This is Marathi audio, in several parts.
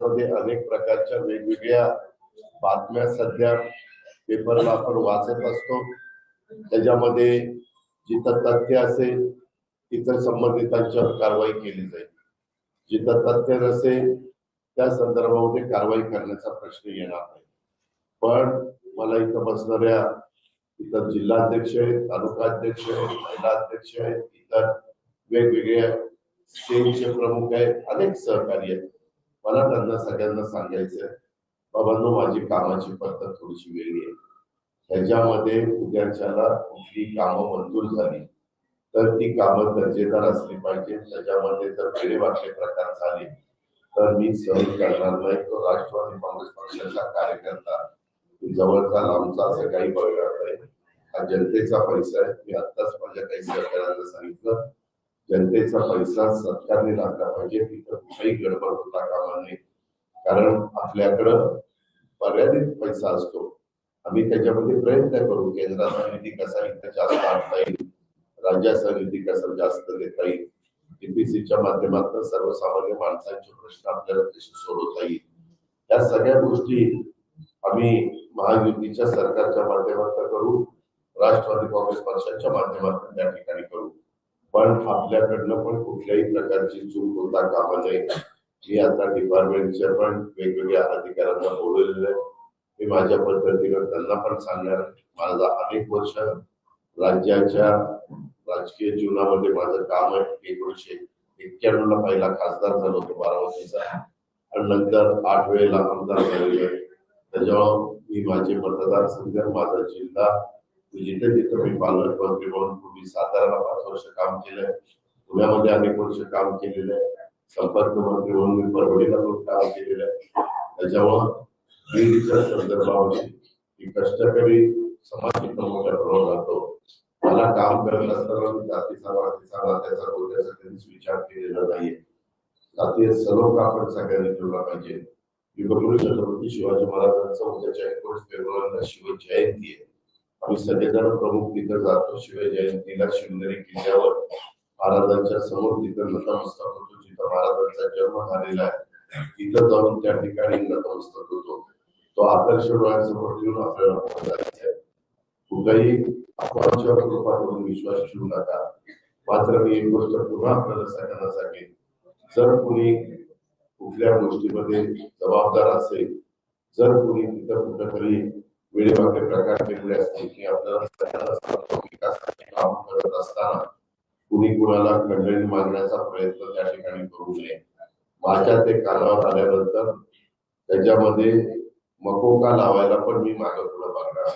मध्ये अनेक प्रकारच्या वेगवेगळ्या बातम्या सध्या पेपरला आपण वाचत असतो. त्याच्यामध्ये जिथं तथ्य असेल तिथं संबंधितांच्यावर कारवाई केली जाईल. जिथं तथ्य नसेल त्या संदर्भामध्ये कारवाई करण्याचा प्रश्न येणार नाही. पण मला इथं बसणाऱ्या इतर जिल्हाध्यक्ष आहेत तालुका अध्यक्ष आहेत महिला अध्यक्ष आहेत इतर वेगवेगळ्या स्टेजचे प्रमुख आहेत अनेक सहकारी आहेत. मला त्यांना सगळ्यांना सांगायचं बाबांनो माझी कामाची पद्धत थोडीशी वेगळी आहे. ह्याच्यामध्ये उद्याच्याला कुठली कामं मंजूर झाली तर ती कामं दर्जेदार असली पाहिजे. त्याच्यामध्ये जर वेळेवाटले प्रकार झाले तर मी सहज करणार नाही. तो राष्ट्रवादी काँग्रेस पक्षाचा कार्यकर्ता जवळचा लांबचा असं काही बघणार नाही हा जनतेचा पैसा आहे. मी आत्ताच माझ्या काही सहकार्यांना सांगितलं जनतेचा पैसा सरकारने लागला पाहिजे तिथं कुठेही गडबड होता कामा नये कारण आपल्याकडं मर्यादित पैसा असतो. आम्ही त्याच्यामध्ये प्रयत्न करू केंद्राचा निधी कसा इथं जास्त आणता येईल राज्याचा निधी कसा जास्त देता येईल. टीपीसीच्या माध्यमातून सर्वसामान्य माणसांचे प्रश्न आपल्याला कसे सोडवता येईल. या सगळ्या गोष्टी आम्ही महायुतीच्या सरकारच्या माध्यमातून करू राष्ट्रवादी काँग्रेस पक्षाच्या माध्यमातून त्या ठिकाणी करू. पण आपल्याकडनं पण कुठल्याही प्रकारची चूक होता कामा नये. मी आता डिपार्टमेंटच्या पण वेगवेगळ्या अधिकाऱ्यांना बोलवलेलं आहे. मी माझ्या पद्धतीनं त्यांना पण सांगणार माझा अनेक वर्ष राज्याच्या राजकीय जीवनामध्ये माझं काम आहे. एकोणीशे एक्क्याण्णव ला पहिला खासदार झालो होतो बारामतीचा. आणि नंतर आठ वेळेला आमदार झालेले आहे. मी माझे मतदारसंघ माझा जिल्हा म्हणजे जिथे जिथे मी पालकमंत्री म्हणून पूर्वी साताराला पाच वर्ष काम केलंय. पुण्यामध्ये अनेक वर्ष काम केलेलं आहे. संपर्क मंत्री म्हणून मी परवडीला पण काम केलेलं आहे. त्याच्यामुळं बीडच्या संदर्भामध्ये ही कष्टकरी समाज इथं मोठ्या प्रमाणात राहतो मला काम करत असताना मी जातीचा वातीचा नात्याचा कोणत्याचा कधीच विचार केलेला नाहीये. जातीय सर्व आपण सगळ्यांनी ठेवला पाहिजे. युगपुरुष छत्रपती शिवाजी महाराजांचा उद्याच्या एकोणीस फेब्रुवारीला शिवजयंती आहे. आम्ही सगळेजण प्रमुख तिथं जातो शिव जयंतीला शिवनेरी किल्ल्यावर महाराजांच्या समोर तिथं नतमस्तक होतो जिथं महाराजांचा जन्म झालेला आहे तिथं जाऊन त्या ठिकाणी नतमस्तक होतो. तो आदर्श डोळ्यांसमोर ठेवून आपल्याला पुढे जायचं आहे. कुठेही विश्वास ठेवू नका. मात्र मी एक गोष्ट पुन्हा आपल्याला सगळ्यांना सांगेन. जर कुणी कुठल्या गोष्टीमध्ये जबाबदार असेल जर कुणी तिथं कुठेतरी वेळेवाटे प्रकार वेगळे असते की आपल्याला विकासाचे काम करत असताना कुणी कुणाला खंडणी मागण्याचा प्रयत्न त्या ठिकाणी करू नये. माझ्या ते कानावर आल्यानंतर त्याच्यामध्ये मकोका लावायला पण मी मागं पुढे बघणार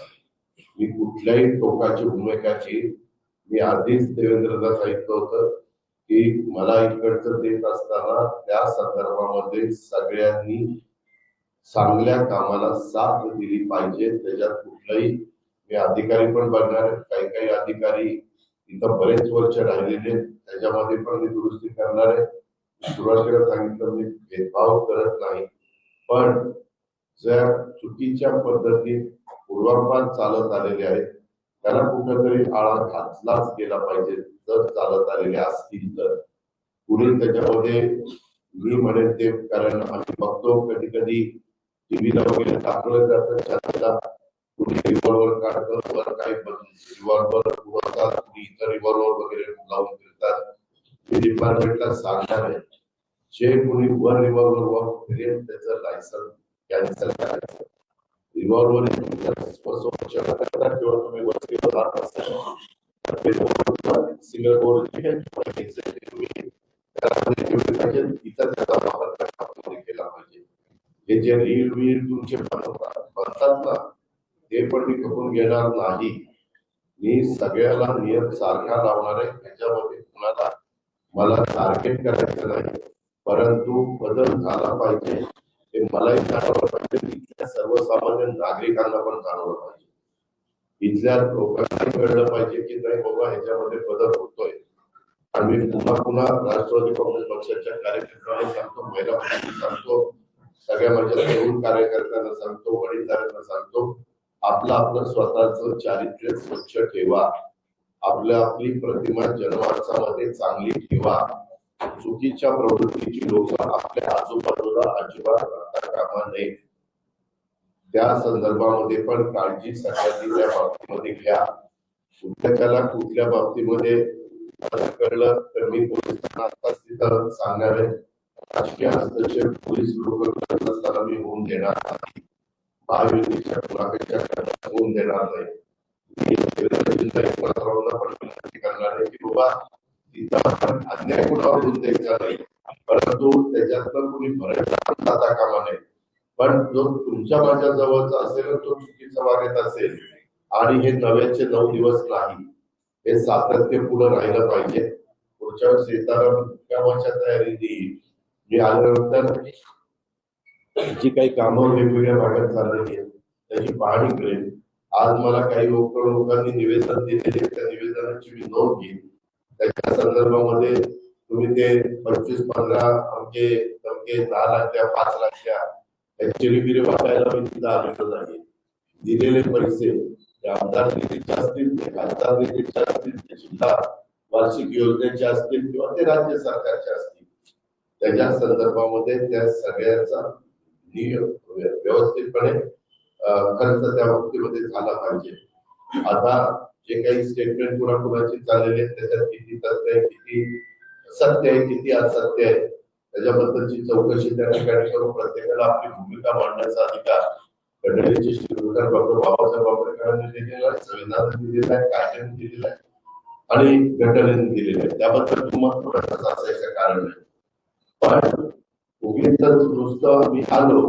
मी कुठल्याही टोकाची भूमिकाची मी आधीच देवेंद्रदा सांगितलं होतं की मला इकडचं देत असताना त्या संदर्भामध्ये सगळ्यांनी चांगल्या कामाला साथ दिली पाहिजे. त्याच्यात कुठलाही मी अधिकारी पण बघणार काही काही अधिकारी इथं बरेच वर्ष राहिलेले आहेत. त्याच्यामध्ये पण मी दुरुस्ती करणार आहे. सुरुवातीला सांगितलं मी भेदभाव करत नाही. पण ज्या चुकीच्या पद्धतीत पूर्वापार चालत आलेले आहेत त्याला कुठेतरी आळा घातलाच गेला पाहिजे. जर चालत आलेले असतील तर. पुढे त्याच्यामध्ये मी म्हणेन ते कारण आम्ही बघतो कधी कधी टीव्हीला वगैरे दाखवलं जातं त्याचा कुणी रिव्हॉल्वर काढतं वर काही रिव्हॉल्वर उडवतात कुणी इतर रिव्हॉल्वर वगैरे लावून फिरतात. मी डिपार्टमेंटला सांगणार आहे. जे कुणी वर रिव्हॉल्वर वर फिरेल त्याचं लायसन कॅन्सल करायचं. रिव्हॉल्वर करता किंवा तुम्ही वस्तीवर राहत असाल सिंगल बोर्ड तुम्ही त्यामध्ये पाहिजे इतर त्याचा वापर करण्यामध्ये केला पाहिजे. हे जे रील वील तुमचे बनतात ना ते पण मी खपून घेणार नाही. मी सगळ्याला नियम सारखा लावणार आहे त्याच्यामध्ये कुणाला मला टार्गेट करायचं नाही. परंतु बदल झाला पाहिजे. हे मलाही जाणवलं पाहिजे. इथल्या सर्वसामान्य नागरिकांना पण जाणवलं पाहिजे. इथल्या लोकांना कळलं पाहिजे की नाही बाबा ह्याच्यामध्ये बदल होतोय. आणि मी पुन्हा पुन्हा राष्ट्रवादी काँग्रेस पक्षाच्या कार्यकर्त्यांना सांगतो महिला सांगतो सगळ्या माझ्या तरुण कार्यकर्त्यांना सांगतो वडीलधाऱ्यांना सांगतो आपलं आपलं स्वतःच चारित्र्य स्वच्छ ठेवा. आपल्या आपली प्रतिमा जनमानसामध्ये चांगली ठेवा. चुकीच्या प्रवृत्तीची लोक आपल्या आजूबाजूला अजिबात राहता कामा नये. त्या संदर्भामध्ये पण काळजी सगळ्यांनी त्या बाबतीमध्ये घ्या. उद्योगाला कुठल्या बाबतीमध्ये कळलं तर मी पोलिसांना आताच तिथं सांगणार आहे. राजकीय हस्तक्षेप पोलीस लोक मी होऊन देणार नाही. महायुतीच्या मुलाखतीच्या होऊन देणार नाही. मी पण विनंती करणार आहे की बाबा आपण अन्याय कुणावर होऊन द्यायचा नाही. परंतु त्याच्यातनं कुणी जाता कामा नये. पण जो तुमच्या माझ्या जवळचा असेल तो चुकीचा वागत असेल. आणि हे नव्याचे नऊ दिवस नाही. हे सातत्य पुढे राहिलं पाहिजे. पुढच्या वेळेस येताना तयारी देईल मी आल्यानंतर जी काही कामं वेगवेगळ्या भागात चाललेली आहेत त्याची पाहणी करेन. आज मला काही लोक लोकांनी निवेदन दिलेले त्या निवेदनाची मी नोंद घेईन. त्याच्या संदर्भामध्ये तुम्ही ते पंचवीस पंधरा अंके अंके दहा लाखच्या पाच लाख द्या ऍक्च्युली बिरे वाटायला मी तिथं आलेलो नाही. दिलेले पैसे आमदार निधीचे असतील ते खासदार निधीचे असतील ते जिल्हा वार्षिक योजनेचे असतील किंवा ते राज्य सरकारचे असतील. त्याच्या संदर्भामध्ये त्या सगळ्याचा नियम व्यवस्थितपणे खर्च त्या बाबतीमध्ये झाला पाहिजे. आता जे काही स्टेटमेंट कुणाकुणाची चाललेले आहेत त्याच्यात किती तथ्य आहे किती सत्य आहे किती असत्य आहे त्याच्याबद्दलची चौकशी त्या ठिकाणी करून प्रत्येकाला आपली भूमिका मांडण्याचा अधिकार घटनेचे शिरोधार डॉक्टर बाबासाहेब आंबेडकरांनी दिलेला आहे संविधानाने दिलेला आहे कायद्याने दिलेला आहे आणि घटनेने दिलेलं आहे. त्याबद्दल तुम्हाला थोडंसं असायचं कारण आहे. पण उगीच नुसतं मी आलो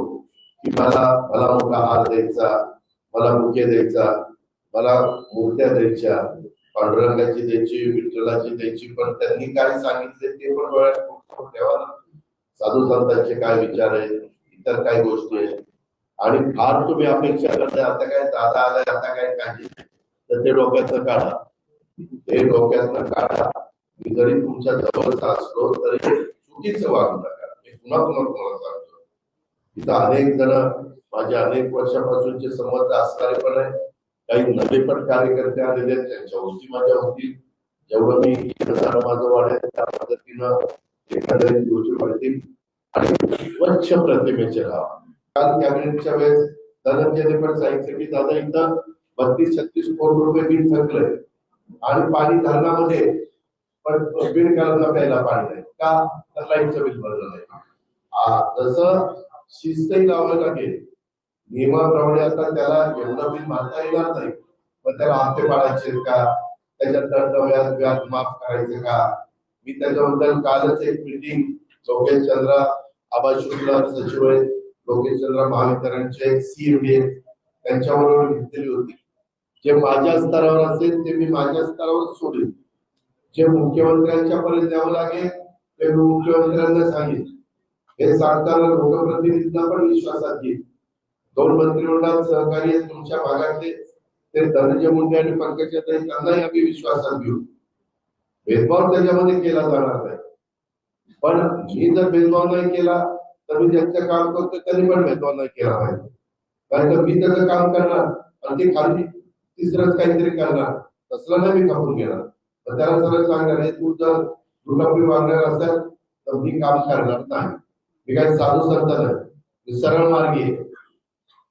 की मला मला मोठा हार द्यायचा मला मुख्य द्यायचा मला मूर्त्या द्यायच्या पांडुरंगाची द्यायची विठ्ठलाची द्यायची पण त्यांनी काय सांगितले ते पण डोळ्यात ठेवा ना. साधू संतांचे काय विचार आहेत इतर काय गोष्टी आहेत? आणि फार तुम्ही अपेक्षा करताय आता काय दादा आलाय आता काय काही तर ते डोक्यातनं काढा. ते डोक्यातनं काढा. मी जरी तुमच्या जवळचा असलो तरी चुकीचं वागू नका. मी पुन्हा पुन्हा तुम्हाला सांगतो. इथं अनेक जण माझे अनेक वर्षापासूनचे संबंध असणारे पण आहे. काही नवे पण कार्यकर्ते आलेले आहेत. त्यांच्या होती माझ्या होती. जेवढं मी माझं वाढेल त्या पद्धतीनं एखाद्या गोष्टी वाढतील आणि स्वच्छ प्रतिमेचे राहा काल कॅबिनेटच्या वेळेस धनंजयने पण सांगितलं की दादा इथं बत्तीस छत्तीस कोटी रुपये बिल थकलंय. आणि पाणी धरणामध्ये पण बिल करायला प्यायला पाणी नाही. का? तर लाईटचं बिल भरलं नाही तसं शिस्तही लावावं लागेल नियमाप्रमाणे आता त्याला एवढं बिल मानता येणार नाही पण त्याला हप्ते पाडायचे का? त्याच्यात दंड व्याज व्याज माफ करायचे का? मी त्याच्याबद्दल कालच एक मिटिंग लोकेश चंद्र आबा शुक्ला सचिव आहेत. लोकेश चंद्र महावितरणचे सीएमडी त्यांच्याबरोबर घेतलेली होती. जे माझ्या स्तरावर असेल ते मी माझ्या स्तरावर सोडेन. जे मुख्यमंत्र्यांच्या पर्यंत द्यावं लागेल, ते दोन मंत्रिमंडळात सहकारी धनंजय मुंडे पंकजा त्यांनाही भेदभाव त्याच्यामध्ये जर भेदभाव नाही ज्यांचं काम करतो भेदभाव नाही का मी त्याचं काम करणार, आणि ते खाली तिसरंच काहीतरी करणार, तसलं नाही तर त्याला सरळ सांगणार आहे तू जर दुर्लभी मागणार असेल तर मी काम करणार नाही. मी काय साधू संत नाही. मी सरळ मार्गी आहे.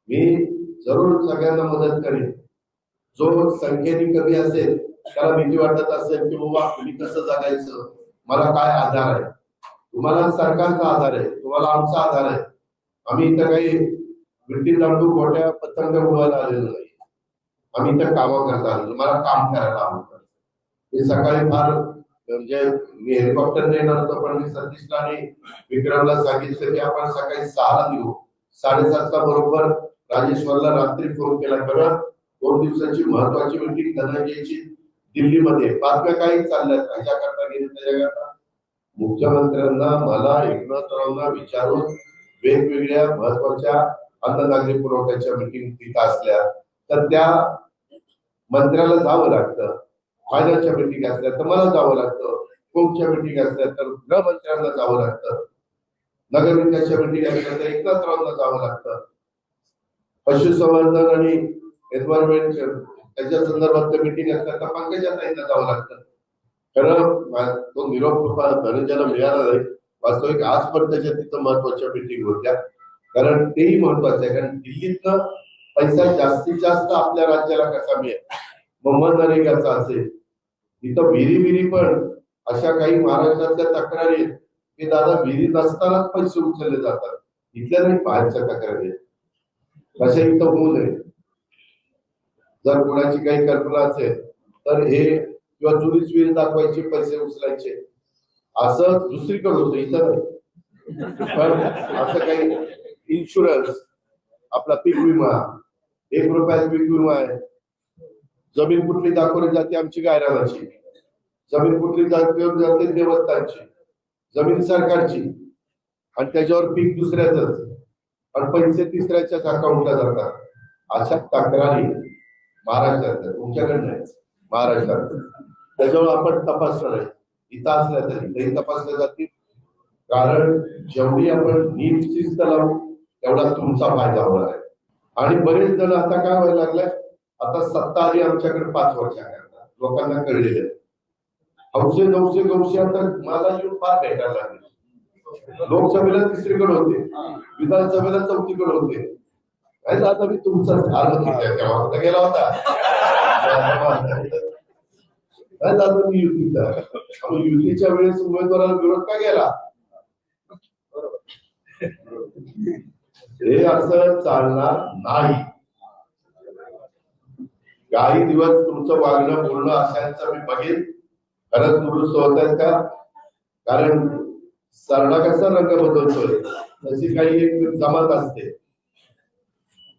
मी जरूर सगळ्यांना मदत करेन. जो संख्येने कमी असेल त्याला भीती वाटत असेल की बाबा मी कसं जगायचं? मला काय आधार आहे? तुम्हाला सरकारचा आधार आहे? तुम्हाला आमचा आधार आहे? आम्ही इथं काही ब्रिटिश दांडू गोट्या पतंग उडवायला आलेलो नाही. आम्ही इथं कामं करता आलेलो. मला काम करायला आवडतं. मी सकाळी फार म्हणजे मी हेलिकॉप्टरने येणार होतो पण मी सतीशला आणि विक्रमला सांगितलं की आपण सकाळी सहाला निघू साडेसातला बरोबर राजेश्वरला रात्री फोन केला. बरं दोन दिवसाची महत्वाची मीटिंग धनंजयची दिल्लीमध्ये. बातम्या काही चालल्यात कशाकरता गेली त्याच्याकरता. मुख्यमंत्र्यांना मला एकनाथरावांना विचारून वेगवेगळ्या महत्त्वाच्या अन्न नागरी पुरवठ्याच्या मीटिंग तिथं असल्या तर त्या मंत्र्याला जावं लागतं. फायनान्सच्या मीटिंग असल्या तर मला जावं लागतं. कोर्टच्या मीटिंग असल्या तर गृहमंत्र्यांना जावं लागतं. नगरविकासच्या मीटिंग असल्या तर एकनाथरावांना जावं लागतं. पशुसंवर्धन आणि एन्व्हायरमेंट त्याच्या संदर्भात मीटिंग असल्या तर पंकजा जावं लागतं. खरं तो निरोप धनंजयला मिळाला नाही वास्तविक त्याच्या तिथं महत्त्वाच्या मिटिंग होत्या. कारण तेही महत्वाचं आहे. कारण दिल्लीतनं पैसा जास्तीत जास्त आपल्या राज्याला कसा मिळेल? मोहम्मद नरेगाचा असेल? इथं विहिरी विहिरी पण अशा काही महाराष्ट्रातल्या तक्रारी आहेत. की दादा विहिरी नसतानाच पैसे उचलले जातात. इथल्या नाही बाहेरच्या तक्रारी आहेत. इथं होऊ नये जर कोणाची काही कल्पना असेल तर हे किंवा जुनीच विहीर दाखवायचे पैसे उचलायचे असं दुसरीकडे होतं इथं नाही. पण असं काही इन्शुरन्स आपला पीक विमा एक रुपयाचा पीक विमा आहे. जमीन कुठली दाखवली जाते आमची गायरानाची. जमीन कुठली दाखवली जाते देवस्थानची. जमीन सरकारची. आणि त्याच्यावर पीक दुसऱ्याच. आणि पैसे तिसऱ्याच्याच अकाउंटला जातात. अशा तक्रारी महाराष्ट्रात तुमच्याकडनं तुमच्याकडे नाही. महाराष्ट्रात त्याच्यावर आपण तपासणार आहे. इथं असल्या तरी तेही तपासल्या जातील. कारण जेवढी आपण नीट शिस्त लावू तेवढा तुमचा फायदा होणार आहे. आणि बरेच जण आता काय व्हायला लागलाय आता सत्ता आली आमच्याकडे पाच वर्षाकरता लोकांना कळलेलं आहे. हौसे नऊशे गौशे आता मला येऊन फार भेटायला लागले. लोकसभेला तिसरीकडे होते. विधानसभेला चौथीकडे होते. काय आता मी तुमचाच आलो तेव्हा गेला होता. काय झालं मी युतीचा? युतीच्या वेळेस उमेदवाराला विरोध का केला? हे असं चालणार नाही. काही दिवस तुमचं वागणं बोलणं असायचं मी बघेन. खरंच दुरुस्त होत आहेत का? कारण सरडा कसा रंग बदलतोय? तशी काही एक जमात असते.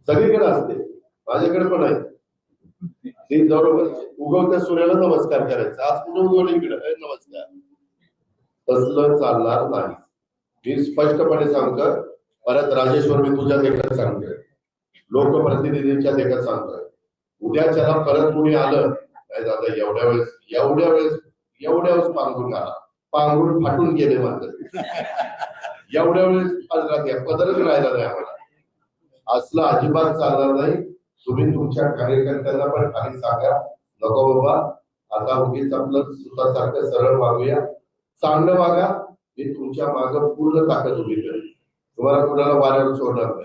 सगळीकडे असते. माझ्याकडे पण आहे. ते जवळ उगवत्या सूर्याला नमस्कार करायचा. आज कुठं उगवलीकडे नमस्कार. तसलं चालणार नाही. मी स्पष्टपणे सांगतो परत राजेश्वर मी तुझ्या देखत सांगतोय. लोकप्रतिनिधींच्या देखत सांगतोय. उद्या त्याला परत कोणी आलं नाही दादा एवढ्या वेळेस एवढ्या वेळेस एवढ्या वेळेस पांघरून आला पांघरून फाटून गेले म्हणतात एवढ्या वेळेस घ्या पदरच राहिला नाही आम्हाला. असलं अजिबात चालणार नाही. तुम्ही तुमच्या कार्यकर्त्यांना पण काही सांगा. नको बाबा आता उगीच आपलं स्वतःसारखं सरळ वागूया. चांगलं वागा मी तुमच्या मागं पूर्ण ताकद उभी करेन. तुम्हाला कुणाला वाऱ्यावर सोडणार नाही.